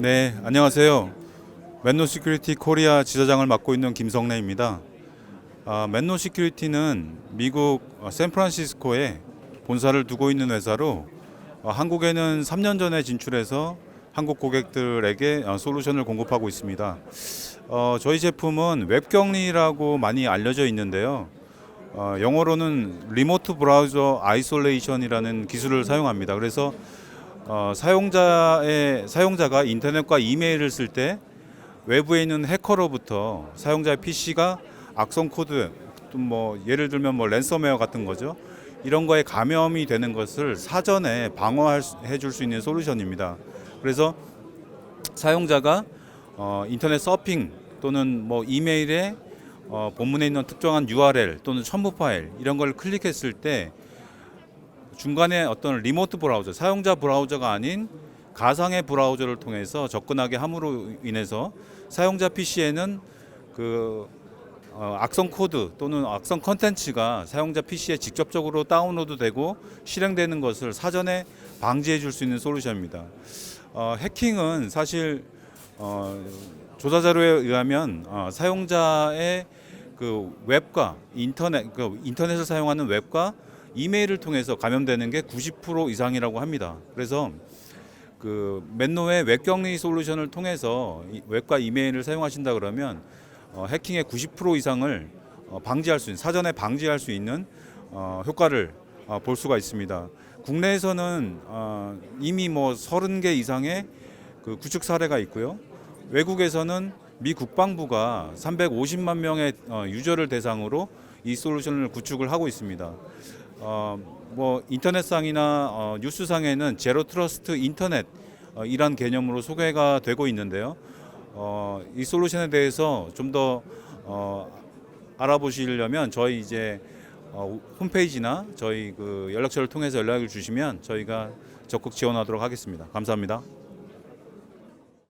네, 안녕하세요. 맨노 시큐리티 코리아 지사장을 맡고 있는 김성래입니다. 아, 맨노 시큐리티는 미국 어, 샌프란시스코에 본사를 두고 있는 회사로 어, 한국에는 3년 전에 진출해서 한국 고객들에게 어, 솔루션을 공급하고 있습니다. 어, 저희 제품은 웹격리라고 많이 알려져 있는데요. 어, 영어로는 리모트 브라우저 아이솔레이션이라는 기술을 사용합니다. 그래서 어, 사용자의 사용자가 인터넷과 이메일을 쓸 때 외부에 있는 해커로부터 사용자의 PC가 악성 코드 또뭐 예를 들면 뭐 랜섬웨어 같은 거죠. 이런 거에 감염이 되는 것을 사전에 방어해 줄 수 있는 솔루션입니다. 그래서 사용자가 어, 인터넷 서핑 또는 뭐 이메일에 어, 본문에 있는 특정한 URL 또는 첨부 파일 이런 걸 클릭했을 때 중간에 어떤 리모트 브라우저, 사용자 브라우저가 아닌 가상의 브라우저를 통해서 접근하게 함으로 인해서 사용자 PC에는 그 어, 악성 코드 또는 악성 컨텐츠가 사용자 PC에 직접적으로 다운로드 되고 실행되는 것을 사전에 방지해 줄 수 있는 솔루션입니다. 어, 해킹은 사실 어, 조사 자료에 의하면 어, 사용자의 그 웹과 인터넷 그 인터넷을 사용하는 웹과 이메일을 통해서 감염되는 게 90% 이상이라고 합니다. 그래서 그 맨노의 웹격리 솔루션을 통해서 이 웹과 이메일을 사용하신다 그러면 어, 해킹의 90% 이상을 어, 방지할 수 있는 사전에 방지할 수 있는 어, 효과를 어, 볼 수가 있습니다. 국내에서는 어, 이미 뭐 30개 이상의 그 구축 사례가 있고요. 외국에서는 미 국방부가 350만 명의 어, 유저를 대상으로 이 솔루션을 구축을 하고 있습니다. 어, 뭐 인터넷상이나 어, 뉴스상에는 제로 트러스트 인터넷 어, 이란 개념으로 소개가 되고 있는데요. 어, 이 솔루션에 대해서 좀더 어, 알아보시려면 저희 이제 어, 홈페이지나 저희 그 연락처를 통해서 연락을 주시면 저희가 적극 지원하도록 하겠습니다. 감사합니다.